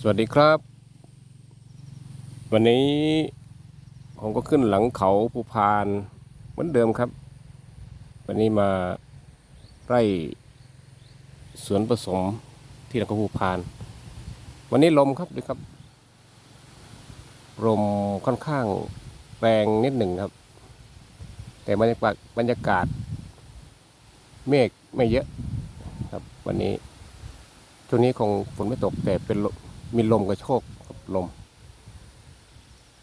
สวัสดีครับ วันนี้ผมก็ขึ้นหลังเขาภูพานเหมือนเดิมครับ วันนี้มาไร่สวนผสมที่หลังเขาภูพาน วันนี้ลมครับดูครับ ลมค่อนข้างแรงนิดหนึ่งครับ แต่บรรยากาศบรรยากาศ เมฆไม่เยอะครับวันนี้ช่วงนี้คงฝนไม่ตกแต่เป็นล มีลมกระโชกกับลม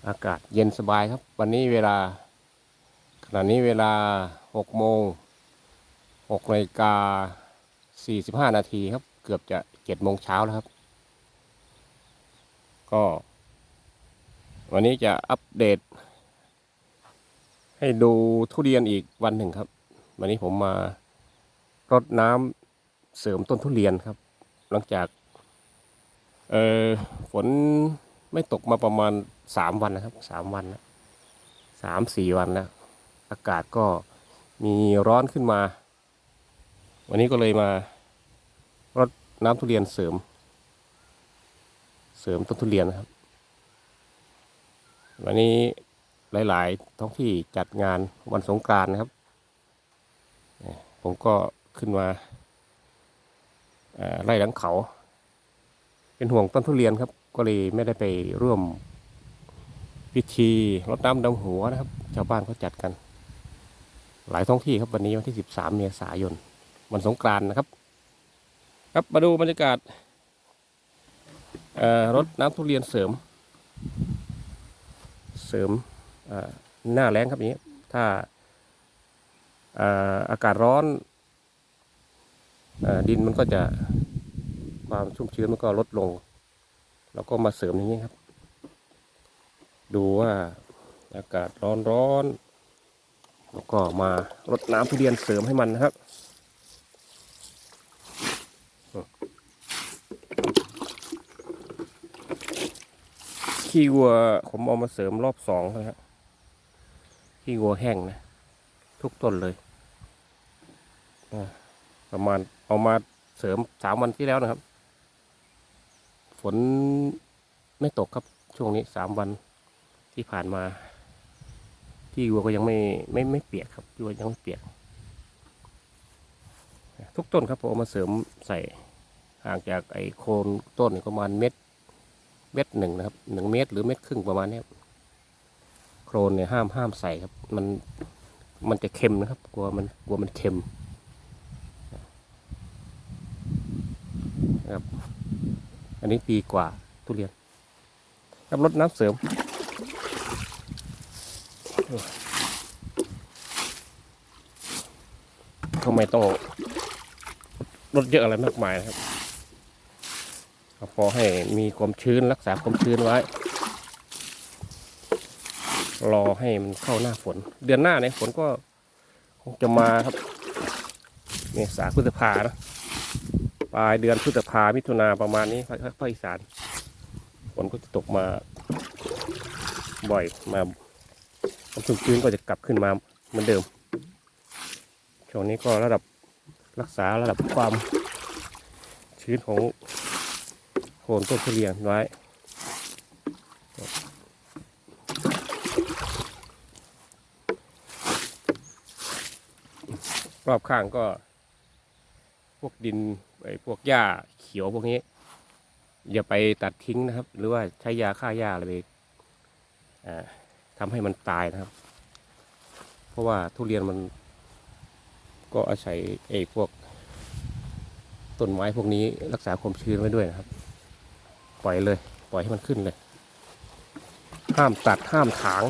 อากาศเย็นสบายครับ วันนี้เวลา ขณะนี้เวลา6โมง6นาฬิกา45 นาทีครับ เกือบจะ7โมงเช้าแล้วครับ ก็ วันนี้จะอัปเดต ให้ดูทุเรียนอีกวันหนึ่งครับ วันนี้ผมมารดน้ำเสริมต้นทุเรียนครับ หลังจาก เออฝนไม่ตกมาประมาณสามวันนะครับสามวันนะสามสี่วันแล้วอากาศก็มีร้อนขึ้นมา วันนี้ก็เลยมารดน้ำทุเรียนเสริม เสริมต้นทุเรียนนะครับ วันนี้หลายๆ ท้องที่จัดงานวันสงกรานต์นะครับ ผมก็ขึ้นมาไล่หลังเขา เป็นห่วงต้นทุเรียนครับ ก็เลยไม่ได้ไปร่วมพิธีรดน้ำดำหัวนะครับ ชาวบ้านเขาจัดกัน หลายท้องที่ครับวันนี้วันที่ 13 เมษายนวันสงกรานต์นะครับ ครับมาดูบรรยากาศรดน้ำทุเรียนเสริม เสริมหน้าแรงครับนี้ ถ้าเอ่อากาศร้อนอดินมันก็จะ ความชุ่มชื้นมันก็ลดลง แล้วก็มาเสริมอย่างนี้ครับ ดูว่าอากาศร้อนร้อนแล้วก็มารดน้ำทุเรียนเสริมให้มันนะครับขี้วัวผมเอามาเสริมรอบสองนะครับขี้วัวแห้งนะ ทุกต้นเลยประมาณเอามาเสริมสามวันที่แล้วนะครับ ฝนไม่ตกครับช่วงนี้สามวันที่ผ่านมา ที่วัวก็ยังไม่ไม่ไม่เปียกครับวัวยังไม่เปียก ทุกต้นครับผมเอามาเสริมใส่ห่างจากไอ้โคนต้นประมาณเม็ดเม็ดหนึ่งนะครับหนึ่งเมตรหรือเม็ดครึ่งประมาณนี้โครนเนี่ยห้ามห้ามใส่ครับ มันมันจะเค็มนะครับ กลัวมันกลัวมันเค็มนะครับ อันนี้ปีกว่าทุเรียนครับรดน้ำเสริมก็ไมต้องลดเยอะอะไรมากมายนะครับพอให้มีความชื้นรักษาความชื้นไว้ รอให้มันเข้าหน้าฝน เดือนหน้าเนี่ยฝนก็คงจะมาครับเมษาพฤษภานะ ปลายเดือนพฤษภามิถุนาประมาณนี้ภาคอีสานฝนก็จะตกมาบ่อยมาความชุ่มชื้นก็จะกลับขึ้นมาเหมือนเดิม ช่วงนี้ก็ระดับรักษาระดับความชื้นของโคนต้นทุเรียนไว้รอบข้างก็ วกดินไอ้พวกหญ้าเขียวพวกนี้ อย่าไปตัดทิ้งนะครับ หรือว่าใช้ยาฆ่าหญ้าอะไรไปทำให้มันตายนะครับ เพราะว่าทุเรียนมันก็อาศัยไอ้พวกต้นไม้พวกนี้รักษาความชื้นไว้ด้วยนะครับ ปล่อยเลย ปล่อยให้มันขึ้นเลย ห้ามตัดห้ามถาง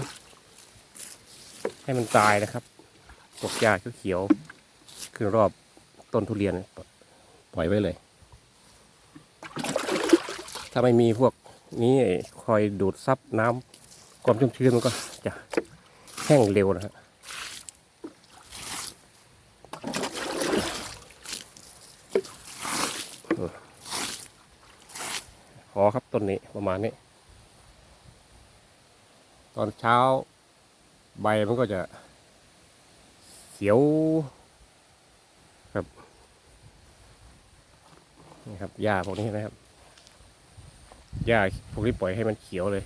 ให้มันตายนะครับพวกหญ้าเขียวๆขึ้นรอบ ต้นทุเรียน ปล่อยไว้เลย ถ้าไม่มีพวกนี้คอยดูดซับน้ำความชุ่มชื้นมันก็จะแห้งเร็วนะฮะพอครับต้นนี้ประมาณนี้ ตอนเช้าใบมันก็จะเสียวครับ นี่ครับหญ้าพวกนี้นะครับหญ้าพวกนี้ปล่อยให้มันเขียวเลย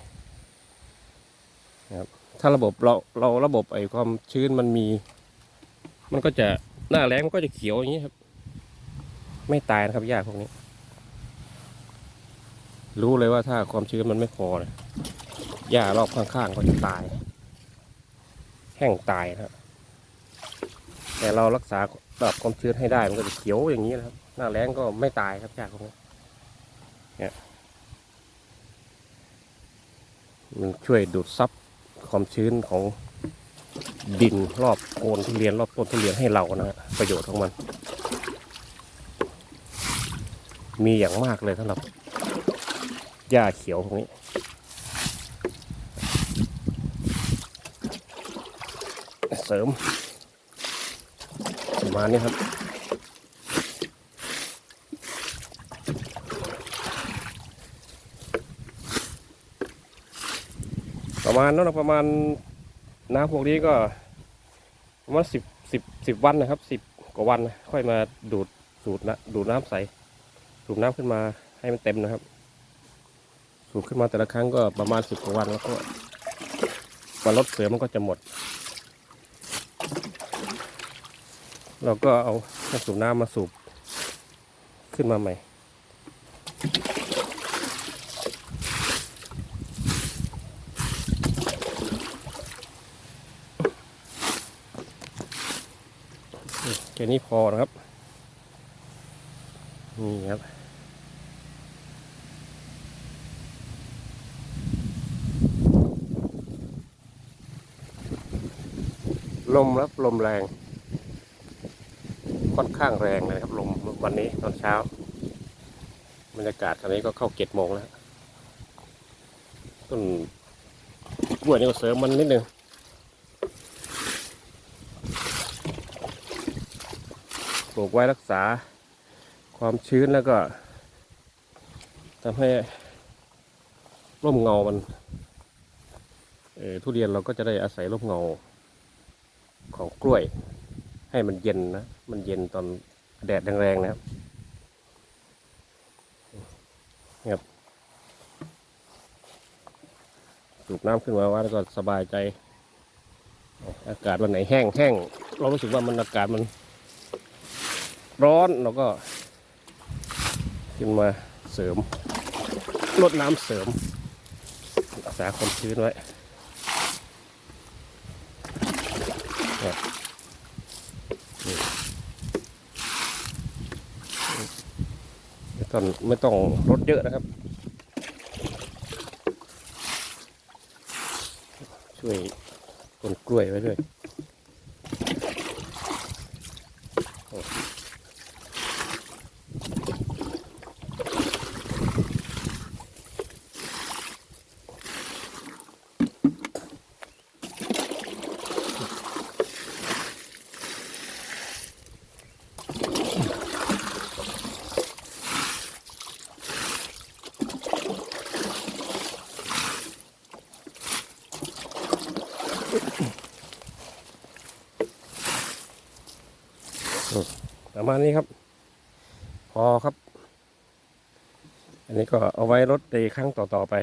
นะครับถ้าระบบเราเราระบบไอ้ความชื้นมันมี มันก็จะหน้าแรงมันก็จะเขียวอย่างนี้ครับ ไม่ตายนะครับหญ้าพวกนี้ รู้เลยว่าถ้าความชื้นมันไม่พอนะหญ้ารอบข้างๆก็จะตาย แห้งตายนะครับแต่เรารักษาระดับความชื้นให้ได้มันก็จะเขียวอย่างนี้นะครับ หน้าแรงก็ไม่ตายครับหญ้าพวกนี้เนี่ยมันช่วยดูดซับความชื้นของดินรอบโคนทุเรียนรอบต้นทุเรียนให้เรานะฮะประโยชน์ของมัน มีอย่างมากเลยสำหรับหญ้าเขียวพวกนี้เสริมประมาณนี้ครับ ประ มาณนั้นประมาณน้ำพวกนี้ก็ประมาณสิบสิบสิบวันนะครับสิบกว่าวันนะค่อยมาดูดสูดนะดูดน้ำใสสูบน้ำขึ้นมาให้มันเต็มนะครับ สูบขึ้นมาแต่ละครั้งก็ประมาณสิบกว่าวันแล้วก็วันลดเสือมันก็จะหมด เราก็เอาสูบน้ำมาสูบขึ้นมาใหม่ ค่นี้พอนะครับ นี่ครับลมครับลมแรง ค่อนข้างแรงเลยครับลมวันนี้ตอนเช้าบรรยากาศตอนนี้ก็เข้าเก็ดโมงแล้วต้นกล้วยนี่ก็เสริมมันนิดนึง ลูกไว้รักษาความชื้นแล้วก็ทำให้ร่มเงามันทุเรียนเราก็จะได้อาศัยร่มเงาของกล้วย ให้มันเย็นนะ มันเย็นตอนแดดแรงๆนะครับครับสูบน้ำขึ้นมาว่าแล้วก็สบายใจ อากาศวันไหนแห้งแห้งเรารู้สึกว่ามันอากาศมัน ร้อนเราก็ ขึ้นมาเสริมลดน้ำเสริมรักษาความชื้นไว้ไม่ต้องไม่ต้องลดเยอะนะครับ ช่วยต้นกล้วยไว้ด้วย ประมาณนี้ครับ พอครับ อันนี้ก็เอาไว้รถในครั้งต่อ ๆ ไป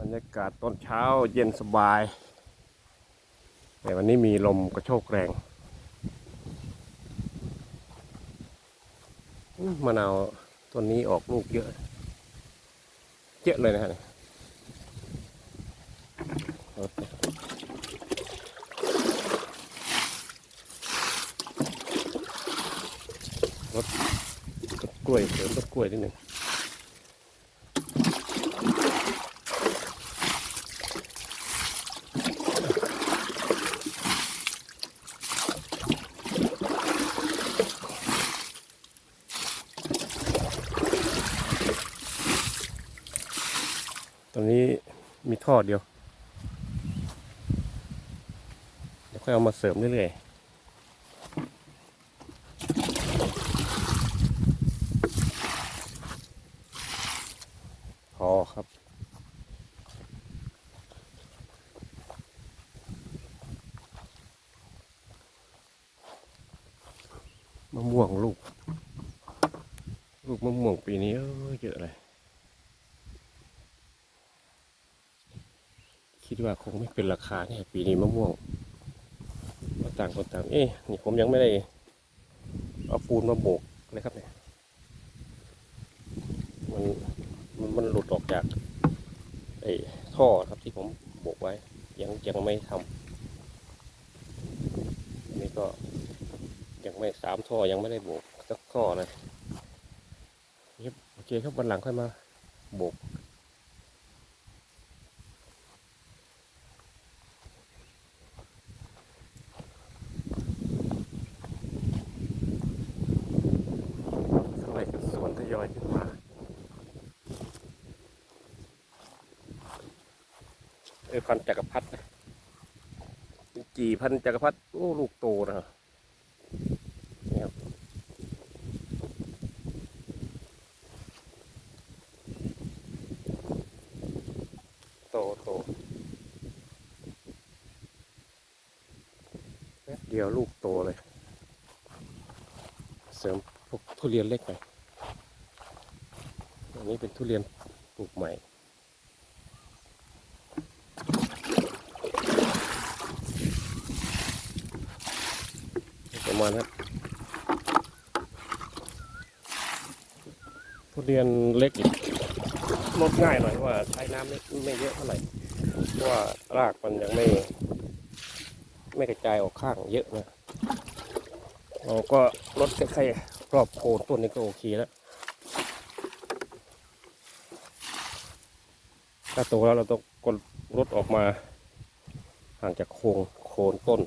บรรยากาศตอนเช้าเย็นสบาย แต่วันนี้มีลมกระโชกแรงอื้อ มะนาวต้นนี้ออกลูกเยอะ เยอะเลยนะฮะรถรถต้นกล้วยเสริมต้นกล้วยนิดหนึ่งตอนนี้มีท่ อเดียว เดี๋ยวค่อยเอามาเสริมเรื่อยๆพอครับมะม่วงลูก ลูกมะม่วงปีนี้เยอะเลย คิดว่าคงไม่เป็นราคาแน่ปีนี้มะม่วงก็ต่างคนต่างเอ๊ะนี่ผมยังไม่ได้เอาปูนมาโบกเลยครับเนี่ยมันมันมันหลุดออกจากไอ้ท่อครับที่ผมโบกไว้ ยังยังไม่ทำอันนี้ก็ยังไม่สามท่อยังไม่ได้โบกสักท่อเลยครับโอเคครับวันหลังค่อยมาโบก ข้างในคือสวนทยอยขึ้นมา เออพันธุ์จักรพรรดินะจีพันธุ์จักรพรรดิโอ้ลูกโตนะนี่ครับโตโตแป๊บเดียวลูกโตเลย เสริมพวกทุเรียนเล็กหน่อยอันนี้เป็นทุเรียนปลูกใหม่ ประมาณนั้นทุเรียนเล็กอีกลดง่ายหน่อยว่าใช้น้ำไม่ไม่เยอะเท่าไหร่เพราะว่ารากมันยังไม่ ไม่กระจายออกข้างเยอะนะเราก็ลดแค่รอบโคนต้นนี้ก็โอเคแล้วถ้าโตแล้วเราต้องกดลดออกมา ห่างจากโคนโคนต้น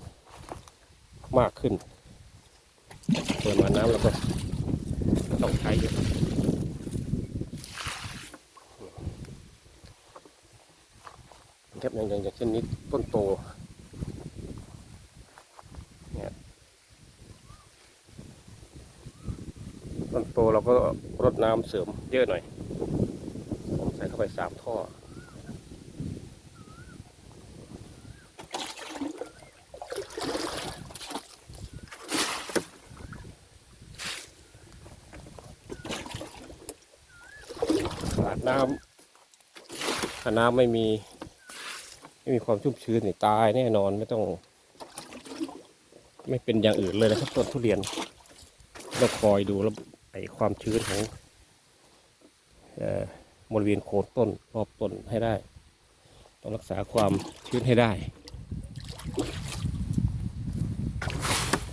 มากขึ้น ปิดมาน้ำแล้วก็ต้องใช้เยอะครับอย่างอย่างเช่นนี้ต้นโตต้นโตเราก็รดน้ำเสริมเยอะหน่อยผมใส่เข้าไปสามท่อ น้ำถ้าน้ำไม่มี ไม่มีความชุ่มชื้นเนี่ยตายแน่นอนไม่ต้อง ไม่เป็นอย่างอื่นเลยนะครับต้นทุเรียนต้องคอยดูแล้วไอความชื้นของเอ่อบริเวณโคนต้นรอบต้นให้ได้ ต้องรักษาความชื้นให้ได้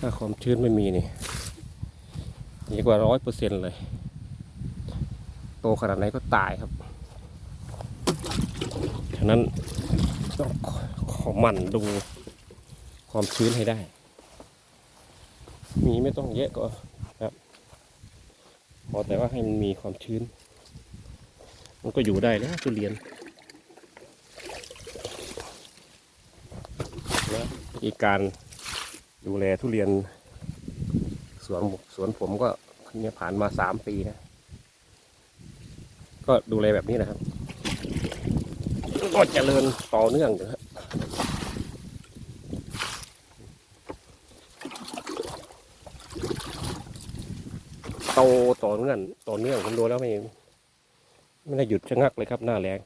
ถ้าความชื้นไม่มีนี่ดีกว่าร้อยเปอร์เซ็นต์เลย ตขนาดไหนก็ตายครับ ฉะนั้นต้องขอมันดูความชื้นให้ได้ มีไม่ต้องเยอะก็ครับ พอแต่ว่าให้มันมีความชื้น มันก็อยู่ได้แล้วทุเรียนและวิธีการดูแลทุเรียนสวนสวนผมก็เนี่ยผ่านมาสามปีนะ ก็ดูแลแบบนี้นะครับก็เจริญต่อเนื่องอยู่ครับโตต่อเนื่องต่อเนื่องผมดูแล้วไม่ไม่ได้หยุดชะงักเลยครับหน้าแรง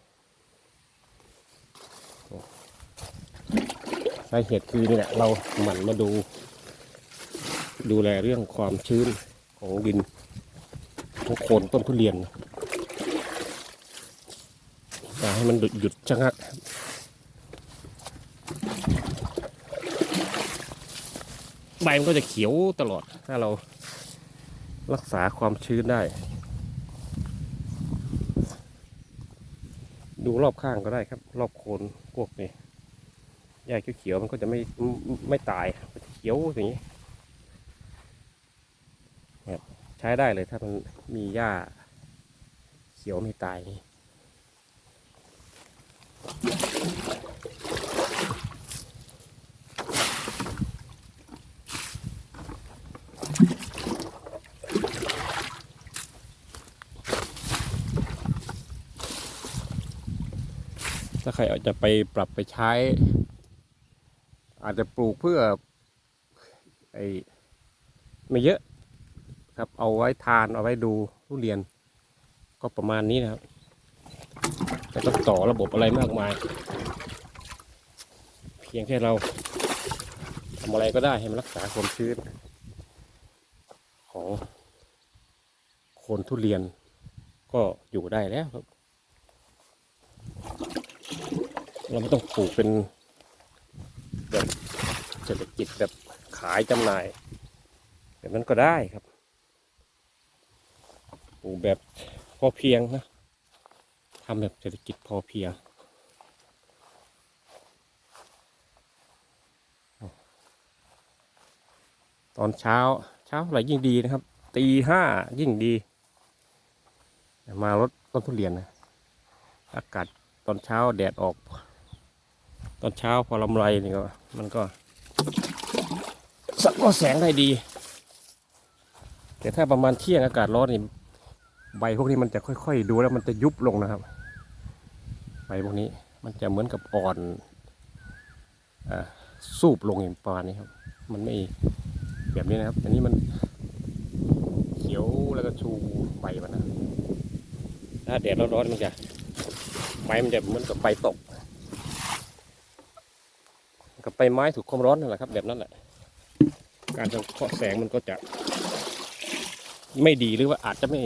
สาเหตุคือนี่แหละเราหมั่นมาดู ดูแลเรื่องความชื้นของดินของโคนต้นทุเรียนอย่า ให้มันหยุดชะงักใบมันก็จะเขียวตลอดถ้าเรารักษาความชื้นได้ ดูรอบข้างก็ได้ครับ รอบโคนพวกนี้หญ้าเขียวๆมันก็จะไม่ไม่ตายมันเขียวอย่างนี้ใช้ได้เลยถ้ามันมีหญ้าเขียวไม่ตาย ถ้าใครอาจจะไปปรับไปใช้ อาจจะปลูกเพื่อไอไม่เยอะครับเอาไว้ทานเอาไว้ดูทุเรียน ก็ประมาณนี้นะครับ ไม่ต้องต่อระบบอะไรมากมาย เพียงแค่เราทำอะไรก็ได้ให้มันรักษาความชื้น ของโคนทุเรียนก็อยู่ได้แล้วครับ เราไม่ต้องปลูกเป็นแบบเศรษฐกิจแบบขายจำหน่าย แบบนั้นก็ได้ครับปลูกแบบพอเพียงนะ ทำแบบเศรษฐกิจพอเพียงตอนเช้าเช้าอะไรยิ่งดีนะครับ ตีห้ายิ่งดี มารถต้นทุเรียนนะ อากาศตอนเช้าแดดออก ตอนเช้าพอลำไรนี่ก็มันก็สังก็แสงได้ดี แต่ถ้าประมาณเที่ยงอากาศร้อนนี่ใบพวกนี้มันจะค่อยๆดูแล้วมันจะยุบลงนะครับ ใบพวกนี้มันจะเหมือนกับอ่อนอสูบลงอย่างประมาณนี้ครับ มันไม่แบบนี้นะครับ อันนี้มันเขียวแล้วก็ชูใบมันนะถ้าแดดร้อนๆมันจะไม้มันจะเหมือนกับใบตก กับใบไม้ถูกความร้อนนั่นแหละครับ แบบนั้นแหละ การสังเคราะห์แสงมันก็จะ ไม่ดีหรือว่าอาจจะไม่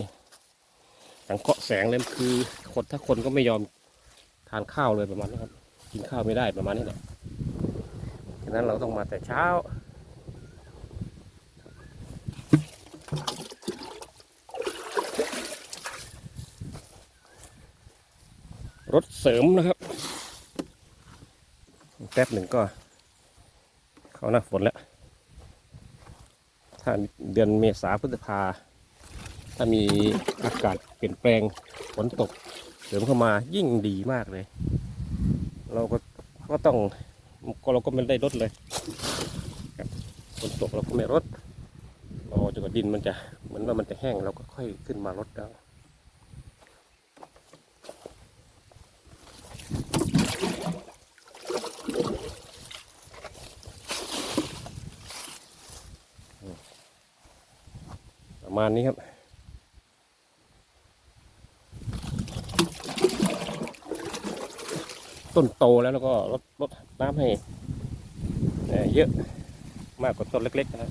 สังเคราะห์แสงเลยคือคนถ้าคนก็ไม่ยอมานข้าวเลยประมาณนี้ครับ กินข้าวไม่ได้ประมาณนี้แหละฉะนั้นเราต้องมาแต่เช้ารถเสริมนะครับ แป๊บหนึ่งก็ เขาหน้าฝนแล้ว ถ้าเดือนเมษาพฤษภา ถ้ามีอากาศเปลี่ยนแปลงฝนตก เสริมเข้ามายิ่งดีมากเลย เราก็ก็ต้องก็เราก็ไม่ได้ลดเลยฝนตกเราก็ไม่ลดรอจนกว่าดินมันจะเหมือนว่ามันจะแห้งเราก็ค่อยขึ้นมาลดแล้วประมาณนี้ครับ ต้นโตแล้วแล้วก็ลดลดน้ำให้เยอะมากกว่าต้นเล็กๆนะครับ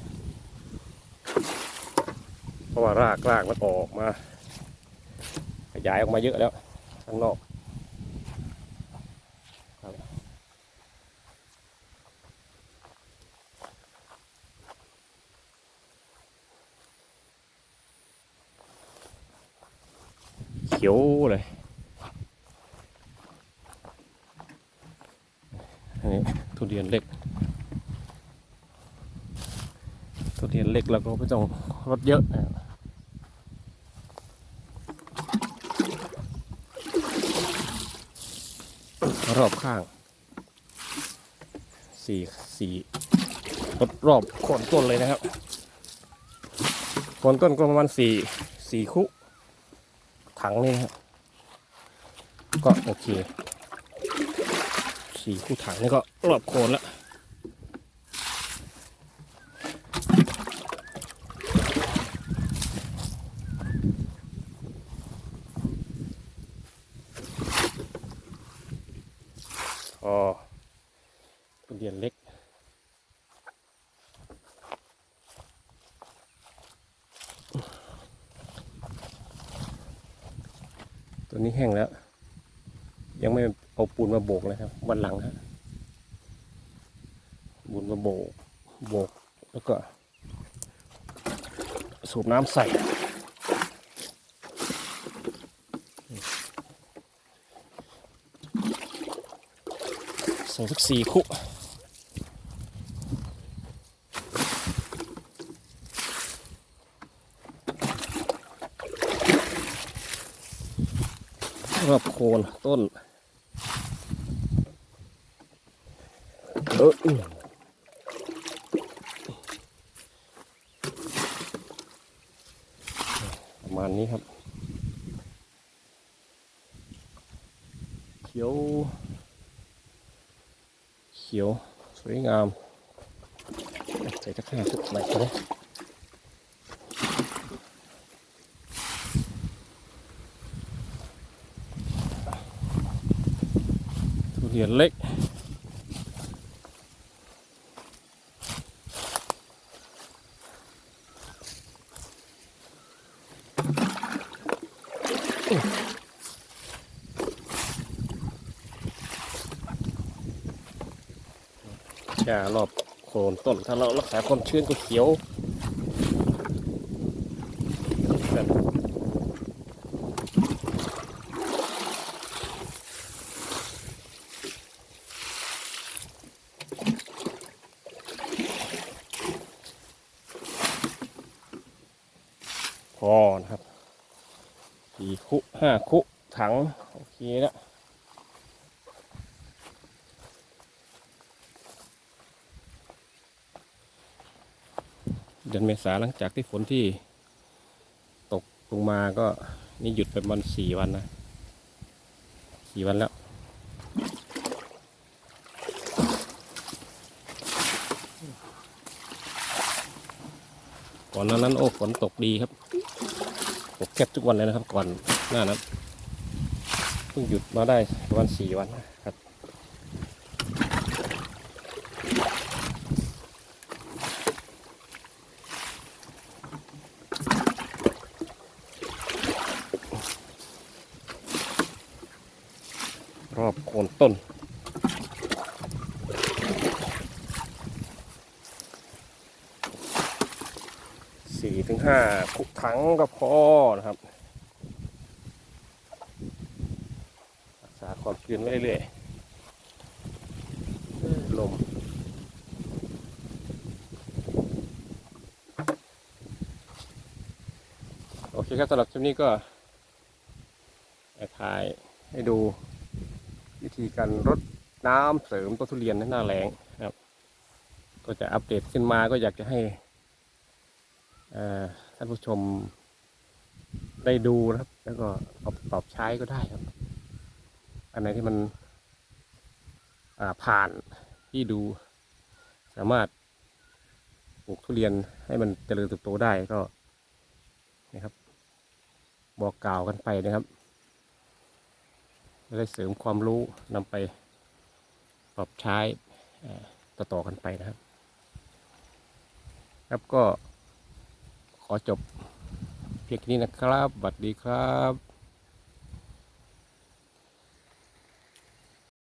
เพราะว่ารากรากมันออกมา ขยายออกมาเยอะแล้วข้างนอกเขียวเลย อันนี้ทุ เรียนเล็กทุเรียนเล็กเราก็ไม่ต้องรดเยอะนะรอบข้างสี่สี่รดรอบโคนต้นเลยนะครับโคนต้นก็ประมาณสี่สี่คุ ถังนี่ครับก็โอเค สี่คู่ถังนี่ก็รอบโคนแล้ว อ๋อทุเรียนเล็ก ตัวนี้แห้งแล้ว ยังไม่เอาปูนมาโบกเลยครับ วันหลังฮะปูนมาโบกโบก แล้วก็ สู บน้ำใส่ใส่สักสี่คุรอบโคนต้นเออาณนี้ครับ เขียว เขียว สวยงามใส่ตะข่ายสุดไหนเลยทุเรียนเล็การอบโคนต้น ถ้าเรารักษาความชื้นก็เขียวแบบพอนะครับสี่คุห้าคุถัง โอเคแล้ว เดือนเมษาหลังจากที่ฝนที่ตกลงมาก็นี่หยุดไปประมาณสี่วันนะสี่วันแล้วก่อนหนานั้นโอ้ฝนตกดีครับตกแคบทุกวันเลยนะครับ ก่อนหน้านั้นเพิ่งหยุดมาได้ประมาณสี่วันนะครับ อบโคนต้น สี่ถึงห้าคุกถังก็พอนะครับรักษาความชื้นไว้เรื่อยๆลมโอเคครับสำหรับคลิปนี้ก็ถ่ายให้ดู ธีการรดน้ำเสริมต้นทุเรียนในหน้าแล้งนะครับ ก็จะอัปเดตขึ้นมาก็อยากจะให้ท่านผู้ชมได้ดูนะครับ แล้วก็เอาไปรับใช้ก็ได้ครับ อันไหนที่มันผ่านที่ดู สามารถปลูกทุเรียนให้มันเจริญเติบโตได้ก็นะครับ บอกกล่าวกันไปนะครับ จะได้เสริมความรู้นำไปปรับใช้เอ่อต่อๆกันไปนะครับ ครับก็ขอจบเพียงแค่นี้นะครับสวัสดีครับ